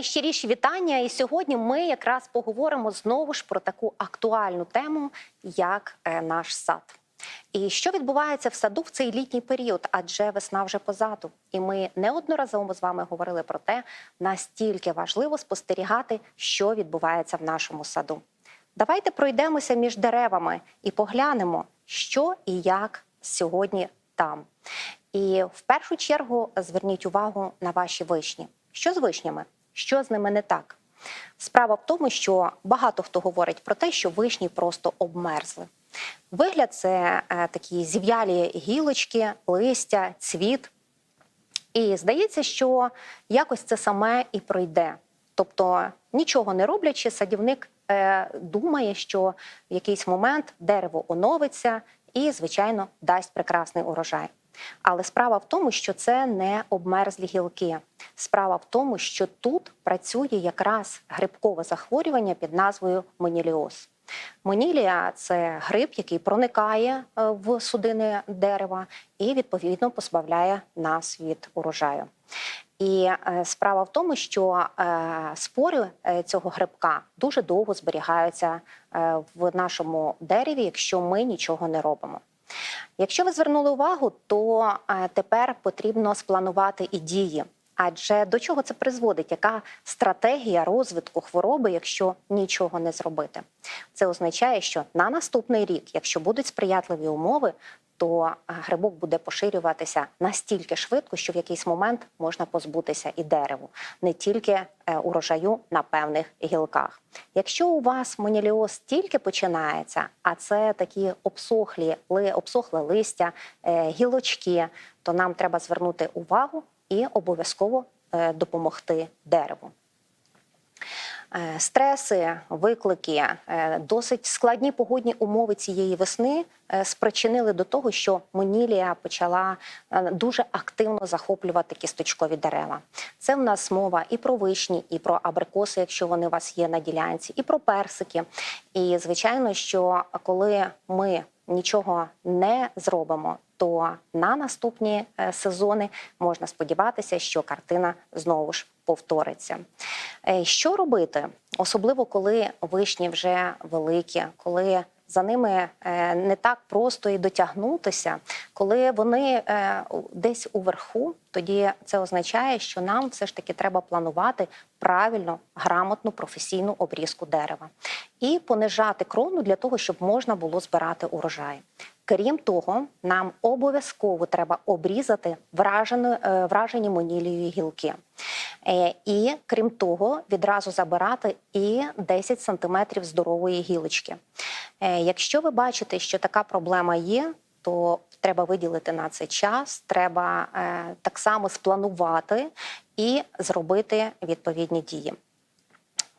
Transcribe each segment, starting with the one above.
Найщиріші вітання. І сьогодні ми якраз поговоримо знову ж про таку актуальну тему, як е, наш сад. І що відбувається в саду в цей літній період, адже весна вже позаду. І ми неодноразово з вами говорили про те, настільки важливо спостерігати, що відбувається в нашому саду. Давайте пройдемося між деревами і поглянемо, що і як сьогодні там. І в першу чергу зверніть увагу на ваші вишні. Що з вишнями? Що з ними не так? Справа в тому, що багато хто говорить про те, що вишні просто обмерзли. Вигляд це е, такі зів'ялі гілочки, листя, цвіт. І здається, що якось це саме і пройде. Тобто, нічого не роблячи, садівник е, думає, що в якийсь момент дерево оновиться і, звичайно, дасть прекрасний урожай. Але справа в тому, що це не обмерзлі гілки. Справа в тому, що тут працює якраз грибкове захворювання під назвою моніліоз. Монілія це гриб, який проникає е, в судини дерева і відповідно позбавляє нас від урожаю. І е, справа в тому, що е, спори цього грибка дуже довго зберігаються в нашому дереві, якщо ми нічого не робимо. Якщо ви звернули увагу, то е, тепер потрібно спланувати і дії. Адже до чого це призводить? Яка стратегія розвитку хвороби, якщо нічого не зробити? Це означає, що на наступний рік, якщо будуть сприятливі умови, то е, грибок буде поширюватися настільки швидко, що в якийсь момент можна позбутися і дереву, не тільки е, урожаю на певних гілках. Якщо у вас моніліоз тільки починається, а це такі обсохлі обсохле листя, е, гілочки, то нам треба звернути увагу і обов'язково е, допомогти дереву. Е, Стреси, виклики, е, досить складні погодні умови цієї весни спричинили до того, що монілія почала дуже активно захоплювати кісточкові дерева. Це в нас мова і про вишні, і про абрикоси, якщо вони у вас є на ділянці, і про персики. І звичайно, що коли ми нічого не зробимо, то на наступні е, сезони можна сподіватися, що картина знову ж повториться. Е, Що робити, особливо коли вишні вже великі, коли за ними е, не так просто і дотягнутися, коли вони десь уверху, тоді це означає, що нам все ж таки треба планувати правильно, грамотну професійну обрізку дерева і понижати крону для того, щоб можна було збирати урожай. Крім того, нам обов'язково треба обрізати вражені, е, вражені монілією гілки. Е, І крім того, відразу забирати і 10 сантиметрів здорової гілочки. Е, Якщо ви бачите, що така проблема є, то треба виділити на це час, треба так само спланувати і зробити відповідні дії.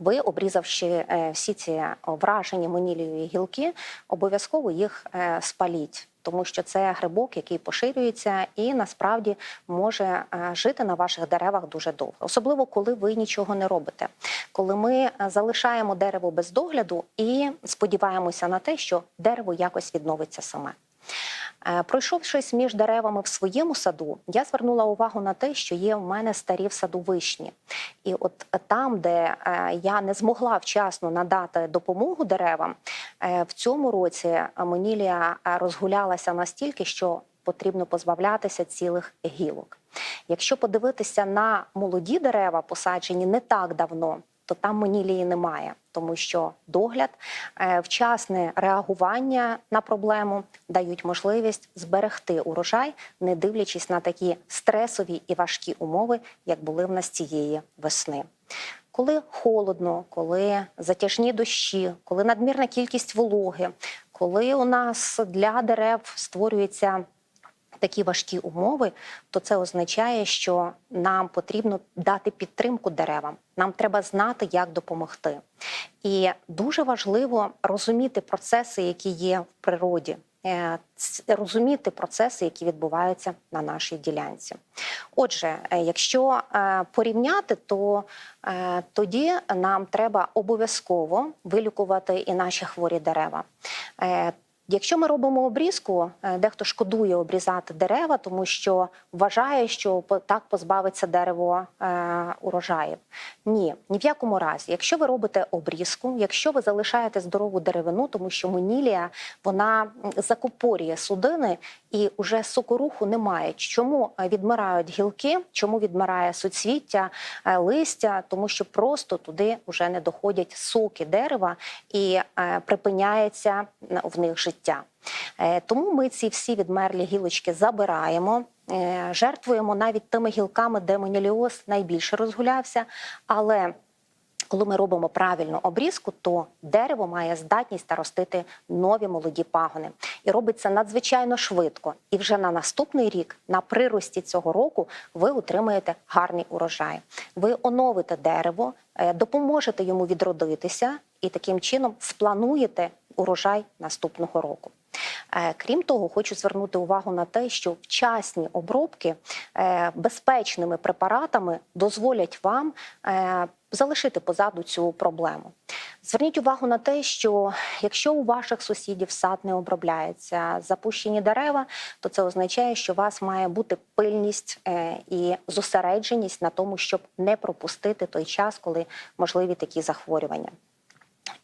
Ви, обрізавши е, всі ці вражені монілією гілки, обов'язково їх е, спаліть, тому що це грибок, який поширюється і насправді може е, жити на ваших деревах дуже довго, особливо коли ви нічого не робите. Коли ми е, залишаємо дерево без догляду і сподіваємося на те, що дерево якось відновиться саме. Е, Пройшовшись між деревами в своєму саду, я звернула увагу на те, що є в мене старі в саду вишні. І от там, де е, я не змогла вчасно надати допомогу деревам, е, в цьому році монілія розгулялася настільки, що потрібно позбавлятися цілих гілок. Якщо подивитися на молоді дерева, посаджені не так давно, то там монілії немає, тому що догляд, е, вчасне реагування на проблему дають можливість зберегти урожай, не дивлячись на такі стресові і важкі умови, як були в нас цієї весни. Коли холодно, коли затяжні дощі, коли надмірна кількість вологи, коли у нас для дерев створюється такі важкі умови, то це означає, що нам потрібно дати підтримку деревам. Нам треба знати, як допомогти. І дуже важливо розуміти процеси, які є в природі. е, Розуміти процеси, які відбуваються на нашій ділянці. Отже, е, якщо е, порівняти, то тоді нам треба обов'язково вилікувати і наші хворі дерева. Якщо ми робимо обрізку, е, дехто шкодує обрізати дерева, тому що вважає, що так позбавиться дерево е, урожаїв. Ні, ні в якому разі. Якщо ви робите обрізку, якщо ви залишаєте здорову деревину, тому що монілія вона закупорює судини і вже сокоруху немає. Чому е, відмирають гілки? Чому відмирає суцвіття, е, листя? Тому що просто туди вже не доходять соки дерева і е, припиняється в них життя. Тому ми ці всі відмерлі гілочки забираємо. Жертвуємо навіть тими гілками, де моніліоз найбільше розгулявся, але коли ми робимо правильну обрізку, то дерево має здатність ростити нові молоді пагони. І робиться надзвичайно швидко. І вже на наступний рік, на прирості цього року, ви отримаєте гарний урожай. Ви оновите дерево, е, допоможете йому відродитися і таким чином сплануєте урожай наступного року. Е, Крім того, хочу звернути увагу на те, що вчасні обробки е, безпечними препаратами дозволять вам е, залишити позаду цю проблему. Зверніть увагу на те, що якщо у ваших сусідів сад не обробляється, запущені дерева, то це означає, що у вас має бути пильність і зосередженість на тому, щоб не пропустити той час, коли можливі такі захворювання.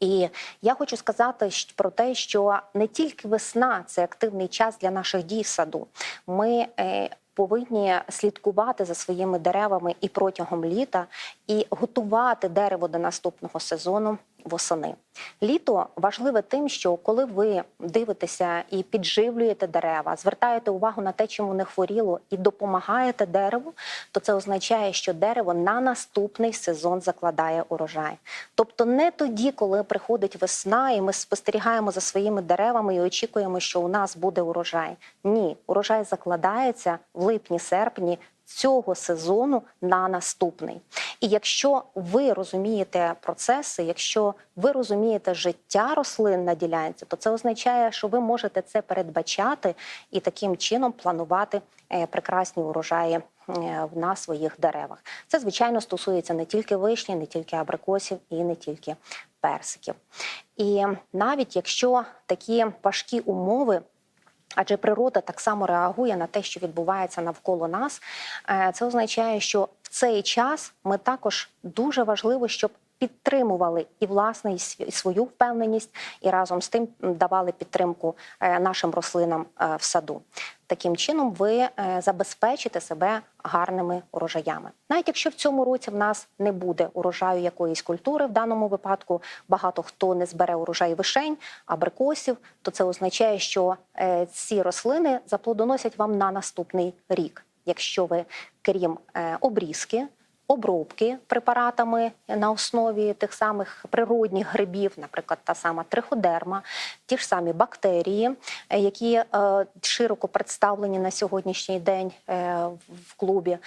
І я хочу сказати про те, що не тільки весна це активний час для наших дій в саду. Ми е, повинні слідкувати за своїми деревами і протягом літа, і готувати дерево до наступного сезону восени. Літо важливе тим, що коли ви дивитеся і підживлюєте дерева, звертаєте увагу на те, чому не хворіло, і допомагаєте дереву, то це означає, що дерево на наступний сезон закладає урожай. Тобто не тоді, коли приходить весна, і ми спостерігаємо за своїми деревами і очікуємо, що у нас буде урожай. Ні, урожай закладається в липні-серпні. Цього сезону на наступний. І якщо ви розумієте процеси, якщо ви розумієте життя рослин на ділянці, то це означає, що ви можете це передбачати і таким чином планувати е, прекрасні урожаї е, на своїх деревах. Це звичайно стосується не тільки вишні, не тільки абрикосів і не тільки персиків. І навіть якщо такі важкі умови. Адже природа так само реагує на те, що відбувається навколо нас. Е, Це означає, що в цей час ми також дуже важливо, щоб підтримували і власне і свою впевненість, і разом з тим давали підтримку е, нашим рослинам е, в саду. Таким чином, ви е, забезпечите себе гарними урожаями. Навіть якщо в цьому році в нас не буде урожаю якоїсь культури, в даному випадку багато хто не збере урожай вишень, абрикосів, то це означає, що ці рослини заплодоносять вам на наступний рік, якщо ви крім обрізки. Обробки препаратами на основі тих самих природних грибів, наприклад, та сама триходерма, ті ж самі бактерії, е, які е, широко представлені на сьогоднішній день е, в клубі.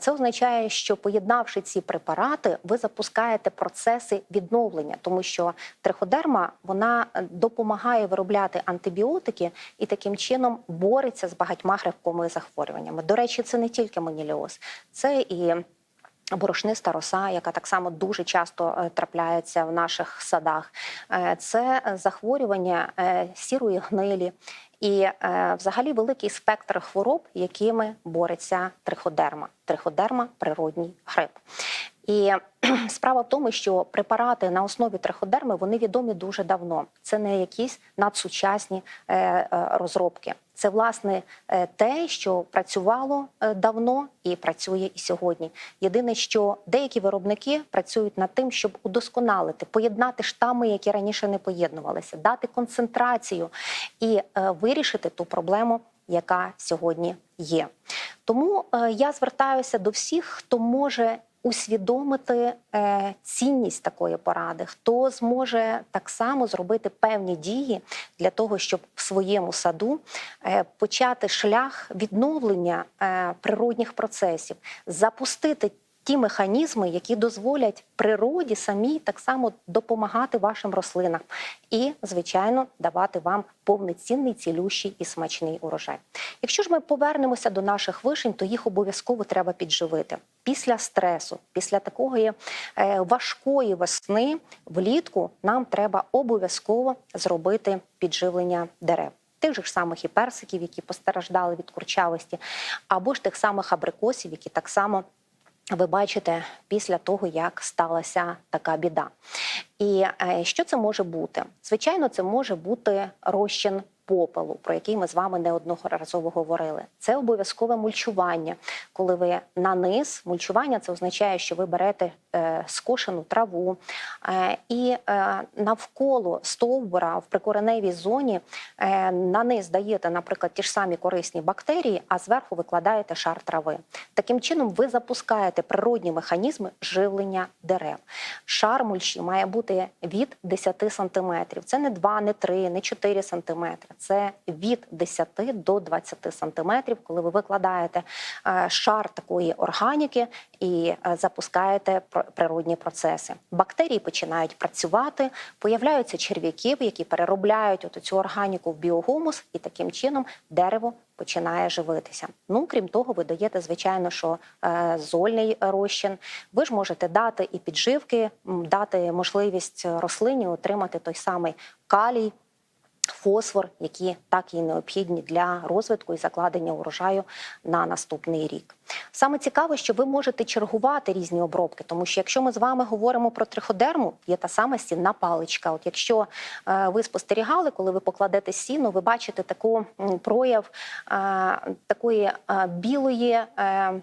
Це означає, що поєднавши ці препарати, ви запускаєте процеси відновлення, тому що триходерма вона допомагає виробляти антибіотики і таким чином бореться з багатьма грибковими захворюваннями. До речі, це не тільки моніліоз, це і Борошниста роса, яка так само дуже часто е, трапляється в наших садах, Е, це захворювання е, сірої гнилі і взагалі великий спектр хвороб, якими бореться триходерма. Триходерма природній гриб. І справа в тому, що препарати на основі триходерми вони відомі дуже давно. Це не якісь надсучасні е, е, розробки. Це власне е, те, що працювало давно і працює і сьогодні. Єдине, що деякі виробники працюють над тим, щоб удосконалити, поєднати штами, які раніше не поєднувалися, дати концентрацію і вирішити ту проблему, яка сьогодні є. Тому я звертаюся до всіх, хто може усвідомити е, цінність такої поради, хто зможе так само зробити певні дії для того, щоб в своєму саду е, почати шлях відновлення е, природних процесів, запустити. Ті механізми, які дозволять природі самій так само допомагати вашим рослинам, і, звичайно, давати вам повноцінний, цілющий і смачний урожай. Якщо ж ми повернемося до наших вишень, то їх обов'язково треба підживити. Після стресу, після такої е, важкої весни, влітку нам треба обов'язково зробити підживлення дерев. Тих же ж самих і персиків, які постраждали від курчавості, або ж тих самих абрикосів, які так само ви бачите після того, як сталася така біда. І е, що це може бути? Звичайно, це може бути розчин попелу, про який ми з вами неодноразово говорили. Це обов'язкове мульчування. Коли ви на низ, мульчування це означає, що ви берете е, скошену траву е, і е, навколо стовбура в прикореневій зоні на низ даєте, наприклад, ті ж самі корисні бактерії, а зверху викладаєте шар трави. Таким чином, ви запускаєте природні механізми живлення дерев. Шар мульчі має бути від 10 сантиметрів. Це не 2, не 3, не 4 сантиметри. Це від 10 до 20 сантиметрів, коли ви викладаєте е, шар такої органіки і е, запускаєте пр- природні процеси. Бактерії починають працювати, появляються черв'яки, які переробляють от цю органіку в біогумус, і таким чином дерево починає живитися. Ну крім того, ви даєте, звичайно, що е, зольний розчин. Ви ж можете дати і підживки, дати можливість рослині отримати той самий калій. Фосфор, які так і необхідні для розвитку і закладення урожаю на наступний рік. Саме цікаве, що ви можете чергувати різні обробки, тому що якщо ми з вами говоримо про триходерму, є та сама стінна паличка. От якщо е, ви спостерігали, коли ви покладете сіно, ви бачите таку прояв е, такої е, білої е, м,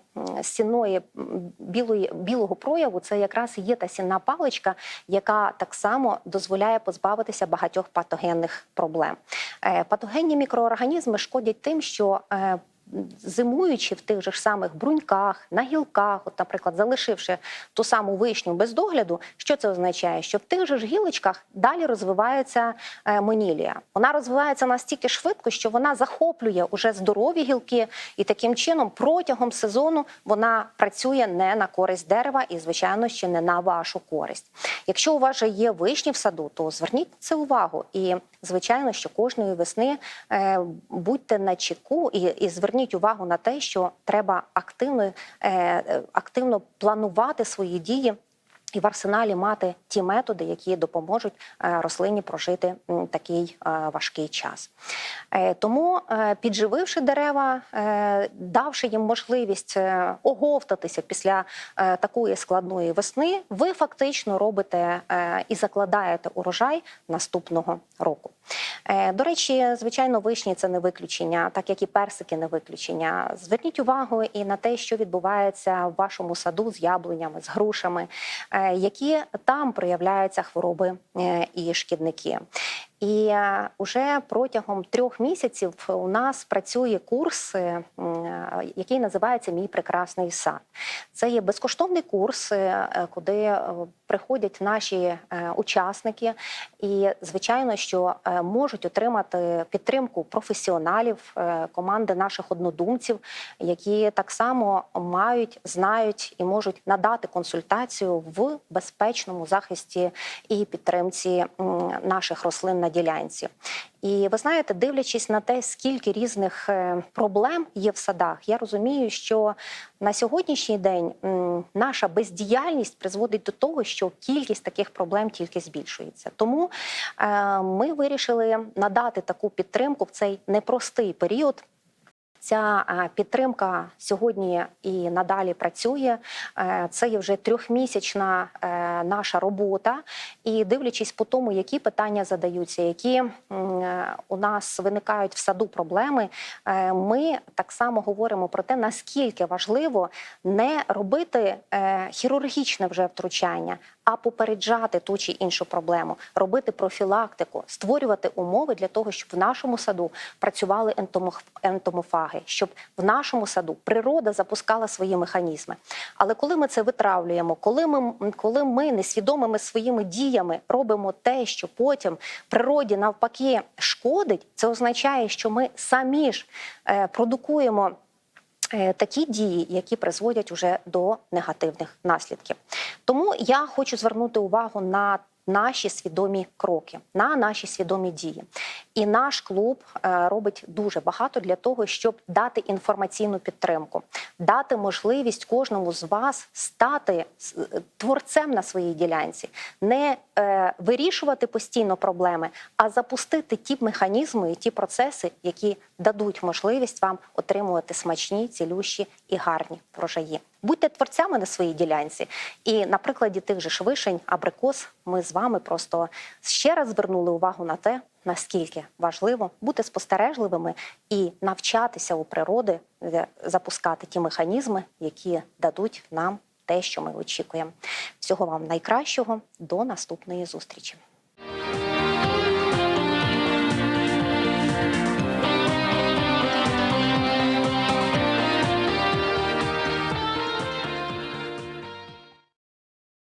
білої білого прояву, це якраз є та сінна паличка, яка так само дозволяє позбавитися багатьох патогенних проблем. Е, Патогенні мікроорганізми шкодять тим, що е, зимуючи в тих же ж самих бруньках, на гілках, от, наприклад, залишивши ту саму вишню без догляду, що це означає? Що в тих же ж гілочках далі розвивається е, монілія. Вона розвивається настільки швидко, що вона захоплює уже здорові гілки, і таким чином протягом сезону вона працює не на користь дерева і, звичайно, ще не на вашу користь. Якщо у вас же є вишні в саду, то зверніть це увагу. І звичайно, що кожної весни е, будьте на чеку і, і зверніть увагу на те, що треба активно, е, е, активно планувати свої дії. І в арсеналі мати ті методи, які допоможуть е, рослині прожити такий е, важкий час. Е, Тому, піджививши дерева, давши їм можливість оговтатися після такої складної весни, ви фактично робите і закладаєте урожай наступного року. До речі, звичайно, вишні це не виключення, так як і персики не виключення. Зверніть увагу і на те, що відбувається в вашому саду з яблунями, з грушами, які там проявляються хвороби е, і шкідники. І е, уже протягом трьох місяців у нас працює курс, е, е, який називається Мій прекрасний сад. Це є безкоштовний курс, е, е, куди е, приходять наші е, учасники, і звичайно, що е, можуть отримати підтримку професіоналів, е, команди наших однодумців, які так само мають, знають і можуть надати консультацію в безпечному захисті і підтримці наших рослин на ділянці. І ви знаєте, дивлячись на те, скільки різних е, проблем є в садах, я розумію, що на сьогоднішній день наша бездіяльність призводить до того, що кількість таких проблем тільки збільшується. Тому е, ми вирішили надати таку підтримку в цей непростий період. Ця е, підтримка сьогодні і надалі працює. Це є вже трьохмісячна наша робота. І дивлячись по тому, які питання задаються, які е, у нас виникають в саду проблеми, е, ми так само говоримо про те, наскільки важливо не робити е, хірургічне вже втручання, а попереджати ту чи іншу проблему, робити профілактику, створювати умови для того, щоб в нашому саду працювали ентомофаги, щоб в нашому саду природа запускала свої механізми. Але коли ми це витравлюємо, коли ми, коли ми несвідомими своїми діями робимо те, що потім природі навпаки шкодить, це означає, що ми самі ж е, продукуємо е, такі дії, які призводять уже до негативних наслідків. Тому я хочу звернути увагу на наші свідомі кроки, на наші свідомі дії. І наш клуб е, робить дуже багато для того, щоб дати інформаційну підтримку, дати можливість кожному з вас стати е, творцем на своїй ділянці, не е, вирішувати постійно проблеми, а запустити ті механізми і ті процеси, які дадуть можливість вам отримувати смачні, цілющі і гарні врожаї. Будьте творцями на своїй ділянці. І на прикладі тих же ж вишень, абрикос, ми з вами просто ще раз звернули увагу на те, наскільки важливо бути спостережливими і навчатися у природи е, запускати ті механізми, які дадуть нам те, що ми очікуємо. Всього вам найкращого. До наступної зустрічі.